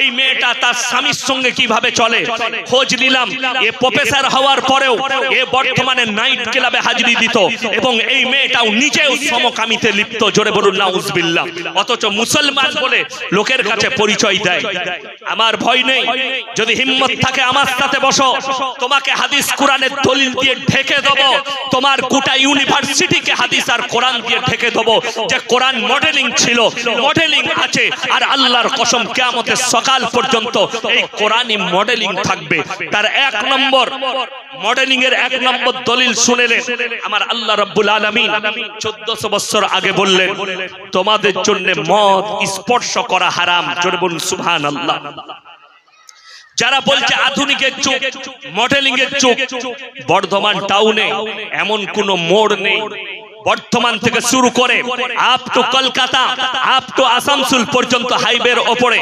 এই মেয়েটা তার স্বামীর সঙ্গে কীভাবে চলে? খোঁজ নিলাম। এ প্রফেসর হওয়ার পরেও এ বর্তমানে নাইট ক্লাবে হাজিরি দিত এবং এই মেয়েটাও নিজেও সমকামিতে লিপ্ত। জোরে বলুন, নাউজবিল্লাহ। অথচ মুসলমান বলে লোকের কাছে পরিচয় দেয়। আমার ভয় নেই। যদি হিম্মত থাকে আমার সাথে বসো। তোমাকে হাদিস কোরআনের দলিল দিয়ে ঢেকে দেবো। তোমার গোটা ইউনিভার্সিটিকে হাদিস আর কোরআন দিয়ে ঢেকে দেবো। যে কোরআন মডেলিং ছিল মডেলিং আছে। আর আল্লাহর কসম, কেয়ামতের সকাল পর্যন্ত এই কোরআনই মডেলিং থাকবে। তার এক নম্বর মডেলিং এর এক নম্বর দলিল শুনেলেন আমার আল্লাহ রব্বুল আলামিন 1400 বছর আগে বললেন, তোমাদের জন্য মদ স্পর্শ করা হারাম। জোরে বলুন, সুবহানাল্লাহ। যারা বলছে আধুনিকের যুগ মডেলিং এর যুগ, বর্ধমান টাউনে এমন কোন মোড় নেই। বর্ধমান থেকে শুরু করে up to Kolkata, up to Asansol পর্যন্ত হাইওয়ের ওপরে।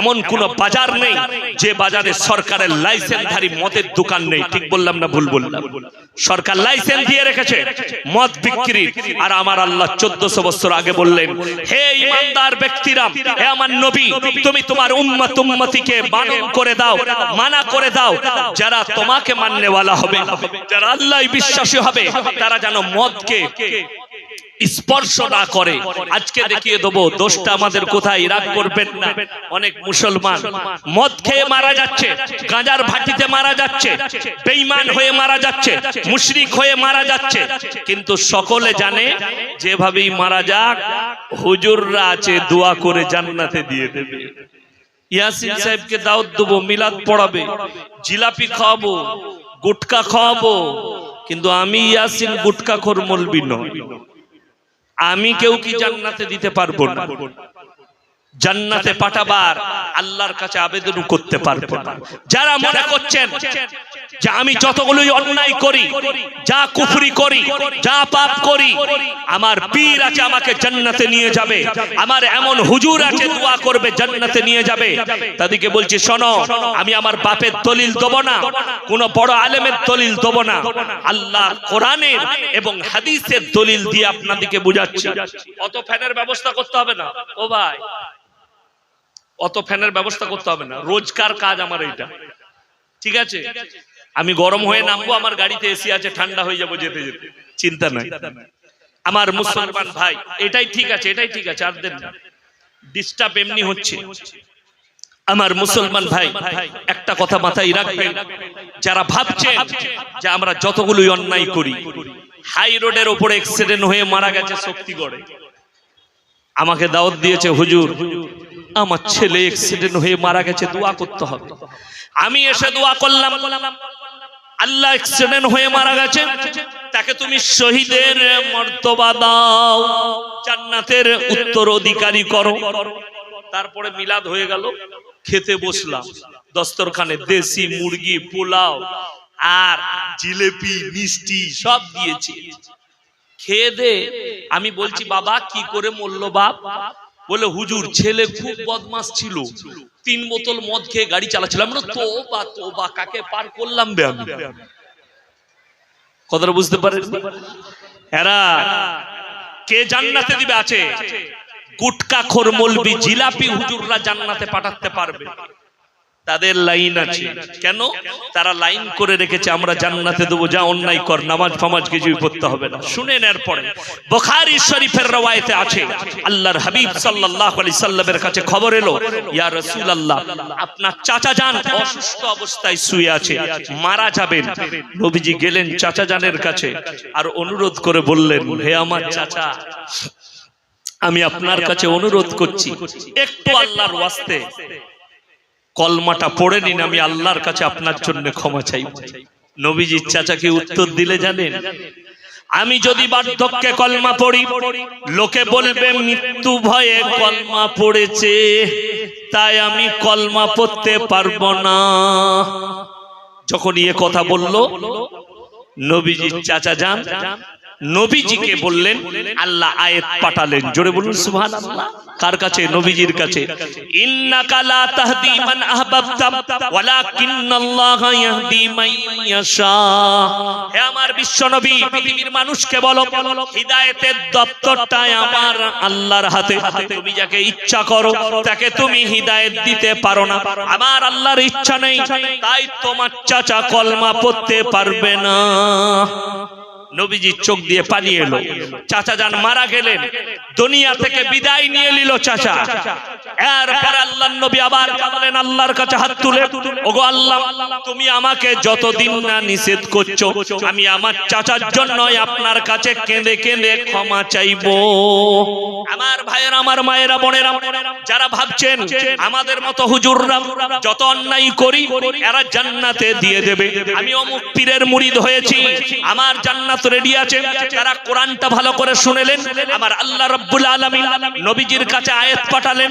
এমন কোন বাজার নেই যে বাজারে সরকারের লাইসেন্সধারী মদের দোকান নেই। ঠিক বললাম না ভুল বললাম? সরকার লাইসেন্স দিয়ে রেখেছে, মদ বিক্রি। আর আমার আল্লাহ চোদ্দশো বছর আগে বললেন, হে ইমানদার ব্যক্তিরা হে আমার নবী, তুমি তোমার উম্মত উম্মতিকে বানন করে দাও, মানা করে দাও। যারা তোমাকে মাননেওয়ালা হবে, যারা আল্লাহ বিশ্বাসী হবে, তারা যেন মদকে স্পর্শ না করে। আজকে দেখিয়ে দেবো, দোষটা আমাদের কোথায়? রাগ করবেন না। অনেক মুসলমান মদ খেয়ে মারা যাচ্ছে, গাঁজার ভাটিতে মারা যাচ্ছে, বেঈমান হয়ে মারা যাচ্ছে, মুশরিক হয়ে মারা যাচ্ছে। কিন্তু সকলে জানে, যেভাবেই মারা যাক, হুজুররা আছে, দোয়া করে জান্নাতে দিয়ে দেবে। ইয়াসিন সাহেবকে দাওয়াত দেবো, মিলাদ পড়াবে, জিলাপি খাওয়াবো, গুটকা খাওয়াবো। কিন্তু আমি ইয়াসিন গুটকা খোর মলবি নয় আমি কেউ কি জান্নাতে দিতে পারব না। জান্নাতে পাঠাবার আল্লাহর কাছে আবেদন করতে পারব না। যারা মনে করছেন যে আমি যতগুলোই অন্যায় করি, যা কুফরি করি, যা পাপ করি, আমার পীর আছে আমাকে জান্নাতে নিয়ে যাবে। আমার এমন হুজুর আছে দোয়া করবে, জান্নাতে নিয়ে যাবে। তাদেরকে বলছি, শোনো, আমি আমার বাপের দলিল দেবো না, কোন বড় আলেমের দলিল দেবো না। আল্লাহ কোরআনের এবং হাদিসের দলিল দিয়ে আপনাদেরকে বুঝাচ্ছি। অত ফ্যানের ব্যবস্থা করতে হবে না। ও ভাই, অত ফ্যানের ব্যবস্থা করতে হবে না। রোজকার কাজ আমার এইটা। ঠিক আছে? আমি গরম হয়ে নামবো আমার গাড়িতে এসি আছে ঠান্ডা হয়ে যাব যেতে যেতে। চিন্তা নাই। আমার মুসলমান ভাই এটাই ঠিক আছে এটাই ঠিক আছে আর দেন ডিস্টার্ব এমনি হচ্ছে। আমার মুসলমান ভাই একটা কথা মাথায় রাখবেন। যারা ভাবছেন যে আমরা যতগুলোই অন্যায় করি হাই রোডের ওপরে অ্যাক্সিডেন্ট হয়ে মারা গেছে শক্তিগড়ে। আমাকে দাওয়াত দিয়েছে হুজুর আমার ছেলে অ্যাক্সিডেন্ট হয়ে মারা গেছে দোয়া করতে হবে। আমি এসে দোয়া করলাম। আল্লাহ অ্যাক্সিডেন্ট হয়ে মারা গেছে। তাকে তুমি শহীদের মর্তবা দাও, জান্নাতের উত্তর অধিকারী করো। তারপরে মিলাদ হয়ে গেল, খেতে বসলাম। দস্তরখানে দেশি মুরগি, পোলাও আর জিলেপি, মিষ্টি সব দিয়েছে। খেয়ে দে, আমি বলছি, বাবা, কি করে মরল বাপ? বলে, হুজুর, ছেলে খুব বদমাস ছিল। তিন বোতল মদ খেয়ে গাড়ি চালাচ্ছিলাম তো বা তো বা, কাকে পার করলাম কথাটা বুঝতে পারে এরা কে জান্নাতে দিবে আছে? গুটকা খোর মলবি জিলাপি হুজুররা জান্নাতে পাঠাতে পারবে। তাদের লাইন আছে। কেন? তারা লাইন করে রেখেছে, আমরা জান্নাতে দেবো, যা অন্যায় কর, নামাজ ফামাজ কিছুই পড়তে হবে না। শুনে নেয়ার পরে, বুখারী শরীফের রওয়ায়েতে আছে, আল্লাহর হাবিব সাল্লাল্লাহু আলাইহি সাল্লামের কাছে খবর এলো, ইয়া রাসূলুল্লাহ, আপনার চাচা যান, অসুস্থ অবস্থায় শুয়ে আছে, মারা যাবেন। নবীজি গেলেন চাচা জানের কাছে আর অনুরোধ করে বললেন, হে আমার চাচা, আমি আপনার কাছে অনুরোধ করছি, একটু আল্লাহর ওয়াস্তে কলমাটা পড়ে নিন, আমি আল্লাহর কাছে আপনার জন্য ক্ষমা চাই নবীজির চাচাকে উত্তর দিলে জানেন? আমি যদি বার্ধক্যে কলমা পড়ি, লোকে বলবে, মৃত্যু ভয়ে কলমা পড়েছে, তাই আমি কলমা পড়তে পারব না। যখন ইয়ে কথা বলল, নবীজির চাচা যান নবীজিকে বললেন আল্লাহ আয়াত পাঠালেন। জোরে বলুন সুবহানাল্লাহ। কার কাছে? নবীজির কাছে। ইন্নাকা লা তাহদি মান আহবাবতা ওয়ালাকিন্নাল্লাহা ইয়াহদি মান ইয়াশা। হে আমার বিশ্ব নবী পৃথিবীর মানুষকে বলো হিদায়াতের দপ্তরটা আমার আল্লাহর হাতে তুমি যাকে ইচ্ছা করো তাকে তুমি হিদায়াত দিতে পারো না। আমার আল্লাহর ইচ্ছা নেই তাই তোমার চাচা কলমা পড়তে পারবে না। নবীজির চোখ দিয়ে পালিয়ে এলো। চাচা যান মারা গেলেন। দুনিয়া থেকে বিদায় নিয়ে নিল চাচা। আমি আমার চাচার জন্য আপনার কাছে কেঁদে কেঁদে ক্ষমা আমার ভাইয়েরা, আমার মায়েরা, বোনেরা, যারা ভাবছেন, আমাদের মতো হুজুররা যত অন্যায় করি, এরা জান্নাতে দিয়ে দেবে। আমি অমুক পীরের মুরিদ হয়েছি, আমার জান্নাত রেডি আছে যারা কোরআনটা ভালো করে শুনেলেন, আমার আল্লাহ রাব্বুল আলামিন নবীজির কাছে আয়াত পাঠালেন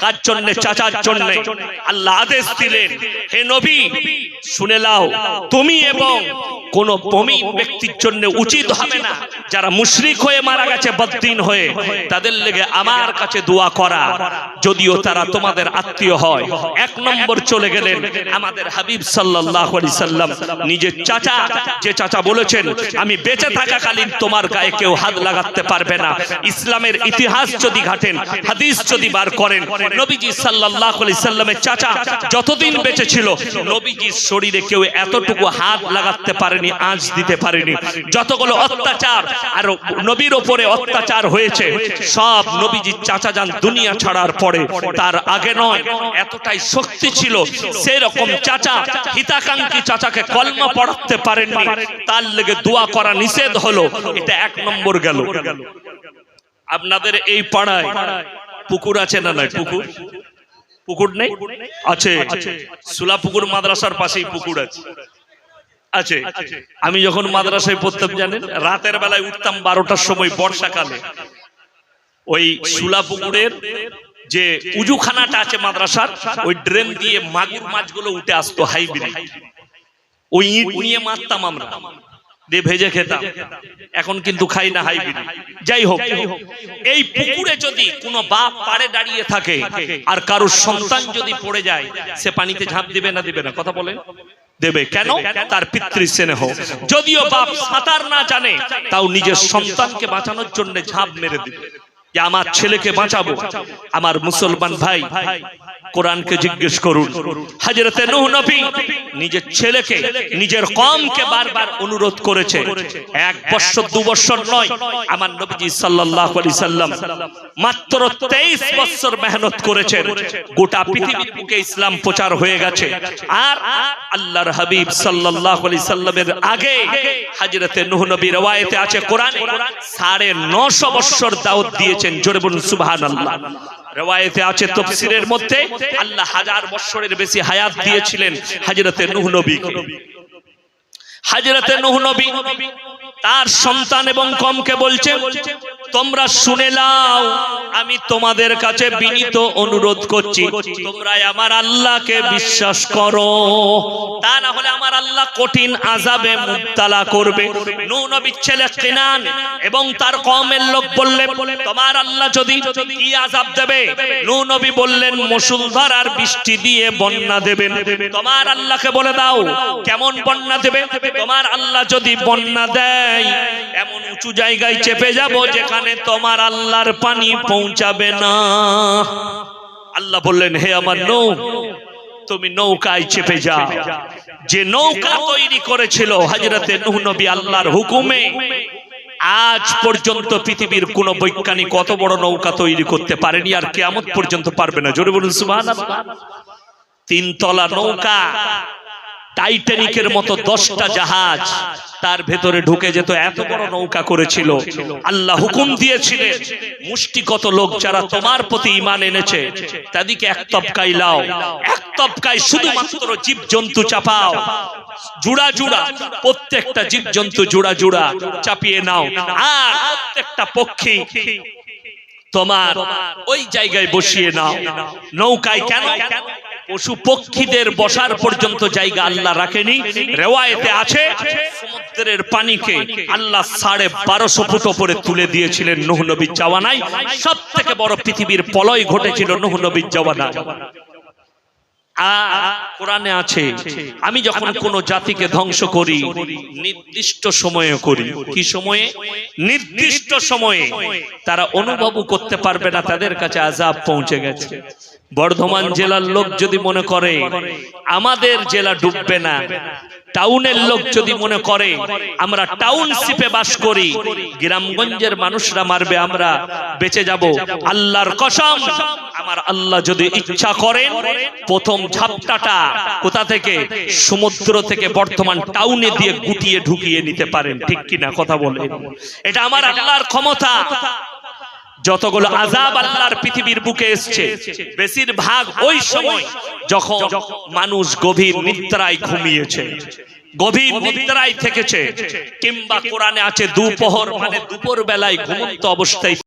কার জন্য চাচার জন্য? আল্লাহ আদেশ দিলেন হে নবী শুনে লাও তুমি এবং কোন বমি ব্যক্তির জন্য উচিত হবে না। যারা মুশরিক হয়ে মারা গেছে, বদ্দিন হয়ে, তাদের লেগে আমার কাছে দোয়া করা। যদিও তারা তোমাদের আত্মীয় হয়। এক নম্বর চলে গেলেন আমাদের হাবিব আলাইহি সাল্লাম, নিজের চাচা। যে চাচা বলেছেন, আমি বেঁচে থাকাকালীন তোমার গায়ে কেউ হাত লাগাতে পারবে না। ইসলামের ইতিহাস যদি ঘাটেন, হাদিস যদি বার করেন, নবীজি আলাইহি সাল্লামের চাচা যতদিন বেঁচে ছিল, নবীজির শরীরে কেউ এতটুকু হাত লাগাতে পারেনি আঁচ দিতে পারেনি। যতগুলো অত্যাচার আর নবীর ওপরে অত্যাচার হয়েছে, সব নবীজির চাচা যান দুনিয়া ছাড়ার পরে, তার আগে নয়, এতটাই শক্তি ছিল, সেরকম চাচা, হিতাকাঙ্ক্ষী চাচাকে কলমা পড়াতে পারেননি। তার লেগে দোয়া করা নিষেধ হলো, এটা এক নম্বর গেল। আপনাদের এই পাড়ায় পুকুর আছে না নাই? পুকুর? পুকুর নেই? আছে। সুলা পুকুর মাদ্রাসার পাশেই পুকুর আছে। আছে। আমি যখন মাদ্রাসায় পড়তাম জানেন রাতের বেলায় উঠতাম বারোটার সময় বর্ষাকালে। ওই সুলা পুকুরের যে উজুখানাটা আছে মাদ্রাসার ওই ড্রেন দিয়ে মাগুর মাছগুলো উঠে আসতো হাইব্রিড। ওই ইট নিয়ে মারতাম আমরা। দিয়ে ভেজে খেতাম। এখন কিন্তু খাই না হাইব্রিড। যাই হোক এই পুকুরে যদি কোনো বাপ পাড়ে দাঁড়িয়ে থাকে আর কারোর সন্তান যদি পড়ে যায় সে পানিতে ঝাঁপ দিবে না দিবে না। কথা বলেন? দেবে। কেন? তার পিতৃ স্নেহ যদিও বাপ সাঁতার না জানে তাও নিজের সন্তানকে বাঁচানোর জন্য ঝাঁপ মেরে দিবে। যে আমার ছেলেকে বাঁচাবো। আমার মুসলমান ভাই। কোরআনকে জিজ্ঞেস করুন। হাজরতে নূহ নবী নিজের ছেলেকে নিজের কমকে বারবার অনুরোধ করেছে। এক বছর দু বছর নয় আমার নবীজি সাল্লাল্লাহু আলাইহি সাল্লাম মাত্র 23 বছর মেহনত করেছেন। গোটা পৃথিবীর বুকে ইসলাম প্রচার হয়ে গেছে। আর আল্লাহর হাবিব সাল্লাল্লাহু আলাইহি সাল্লামের আগে হযরতে নূহ নবী রওয়ায়েতে আছে কোরআনে। 950 বছর দাওয়াত দিয়েছেন। জোরে বলুন সুবহানাল্লাহ। রেওয়ায়েতে আছে তফসিরের মধ্যে। আল্লাহ হাজার বছরের বেশি হায়াত দিয়েছিলেন হযরতে নূহ নবী হযরতে নূহ নবী তার সন্তান এবং কমকে বলছে, তোমরা শুনে নাও, আমি তোমাদের কাছে বিনীত অনুরোধ করছি তোমরা আমার আল্লাহকে বিশ্বাস করো। তা না হলে আমার আল্লাহ কঠিন আজাবে মুক্তালা করবে। নূহ নবীর ছেলে কিনান এবং তার কমের লোক বললেন তোমার আল্লাহ যদি কি আজাব দেবে? নূহ নবী বললেন মুসুলধার আর বৃষ্টি দিয়ে বন্যা দেবেন তোমার আল্লাহকে বলে দাও, কেমন বন্যা দেবে? তোমার আল্লাহ যদি বন্যা দেয়, এমন উঁচু জায়গায় চেপে যাব যেখানে তোমার আল্লাহর পানি পৌঁছাবে না। আল্লাহ বললেন, হে আমার নৌ, তুমি নৌকায় চেপে যাও। যে নৌকা তৈরি করেছিল হাজরতে নূহ নবী আল্লাহর হুকুমে, আজ পর্যন্ত পৃথিবীর কোন বৈজ্ঞানিক কত বড় নৌকা তৈরি করতে পারেনি আর কেয়ামত পর্যন্ত পারবে না। জোরে বলুন, সুবহানাল্লাহ। তিনতলা নৌকা টাইটানিকের মতো দশটা জাহাজ তার ভেতরে ঢুকে যেত, এত বড় নৌকা করেছিল। আল্লাহ হুকুম দিয়েছিলেন, মুষ্টিগত লোক যারা তোমার প্রতি ইমান এনেছে, তাদেরকে এক তপকাই লাও। এক তপকায় শুধুমাত্র জীব জন্তু চাপাও। জুড়া জুড়া, প্রত্যেকটা জীব জন্তু জুড়া জুড়া চাপিয়ে নাও। আর প্রত্যেকটা পক্ষী তোমার ওই জায়গায় বসিয়ে নাও। নৌকায় কেন? পশু পক্ষীদের বসার পর্যন্ত জায়গা আল্লাহ রাখেনি। রেওয়ায়েতে আছে। সমুদ্রের পানিকে আল্লাহ সাড়ে বারোশো ফুট ওপরে তুলে দিয়েছিলেন নুহ নবীর জওয়ানায় সব থেকে বড় পৃথিবীর পলয় ঘটেছিল নুহ নবীর জওয়ানায় কোরআনে আছে, আমি যখন কোন জাতিকে ধ্বংস করি, নির্দিষ্ট সময়ে করি। কি সময়ে? নির্দিষ্ট সময়ে। তারা অনুভব করতে পারবে না, তাদের কাছে আজাব পৌঁছে গেছে। বর্ধমান জেলার লোক যদি মনে করে আমাদের জেলা ডুববে না। টাউনের লোক যদি মনে করে আমরা টাউনশিপে বাস করি গ্রামগঞ্জের মানুষরা মারবে আমরা বেঁচে যাব। আল্লাহর কসম আমার আল্লাহ যদি ইচ্ছা করেন প্রথম ঝাপটাটা কোথা থেকে? সমুদ্র থেকে বর্তমান টাউনে দিয়ে গুটিয়ে ঢুকিয়ে নিতে পারেন। ঠিক কিনা? কথা বলে এটা আমার আল্লাহর ক্ষমতা। যতগুলো আজাব আল্লাহর পৃথিবীর বুকে এসছে বেশিরভাগ ওই সময় যখন মানুষ গভীর নিদ্রায় ঘুমিয়েছে গভীর নিদ্রায় থেকেছে কিংবা কোরআনে আছে দুপহর মানে দুপুর বেলায় ঘুমন্ত অবস্থায়